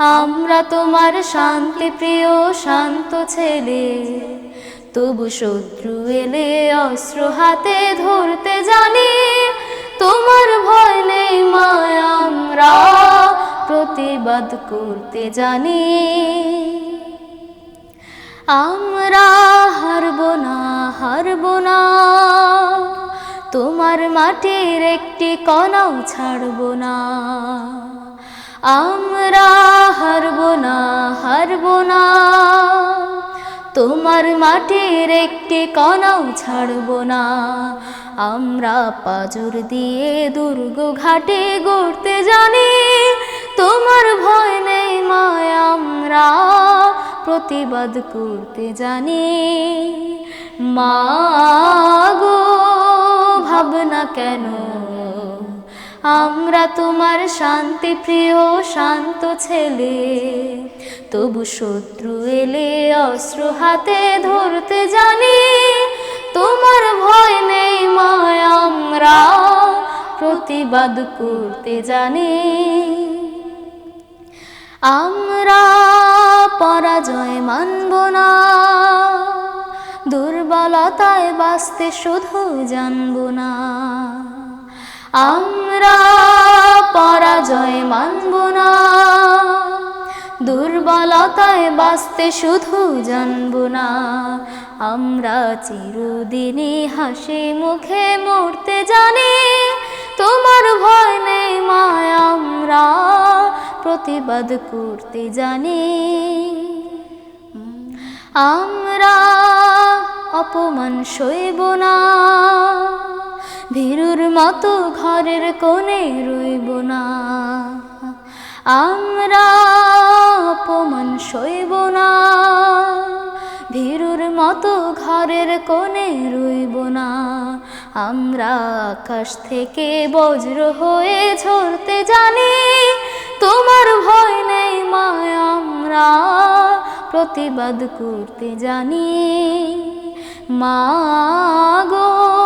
আমরা তোমার শান্তি প্রিয়, শান্ত ছেলে। তবু শত্রু এলে অস্ত্র হাতে ধরতে জানি, তোমার ভয় নেই মায়, আমরা প্রতিবাদ করতে জানি। আমরা হারব না হারব না, তোমার মাটির একটি কণাও ছাড়ব না। আমরা হারব না হারব না। তোমার মাটির একটি কণাও ছাড়ব না। আমরা পাজর দিয়ে দুর্গ ঘাটে গড়তে জানি, তোমার ভয় নেই মায়, আমরা প্রতিবাদ করতে জানি। মাগো ভাবনা কেন আমরা তোমার শান্তি প্রিয়, শান্ত ছেলে। তবু শত্রু এলে অস্ত্র হাতে ধরতে জানি, তোমার ভয় নেই মায় আমরা। প্রতিবাদ করতে জানি। আমরা পরাজয় মানব না, দুর্বলতায় বাঁচতে শুধু জানব না। আমরা পরাজয় মানব না। দুর্বলতায় বাঁচতে শুধু জানব না। আমরা চিরদিনই হাসি মুখে মরতে জানি, তোমার ভয় নেই মায় আমরা। প্রতিবাদ করতে জানি, আমরা অপমান সইব না। ভীরুর মতো ঘরের কোণে রইব না। আমরা অপমান সইব না। ভীরুর মতো ঘরের কোণে রইব না। আমরা আকাশ থেকে বজ্র হয়ে ঝরতে জানি, তোমার ভয় নেই মায়, আমরা প্রতিবাদ করতে জানি। মাগো ভাবনা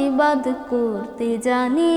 প্রতিবাদ করতে জানি।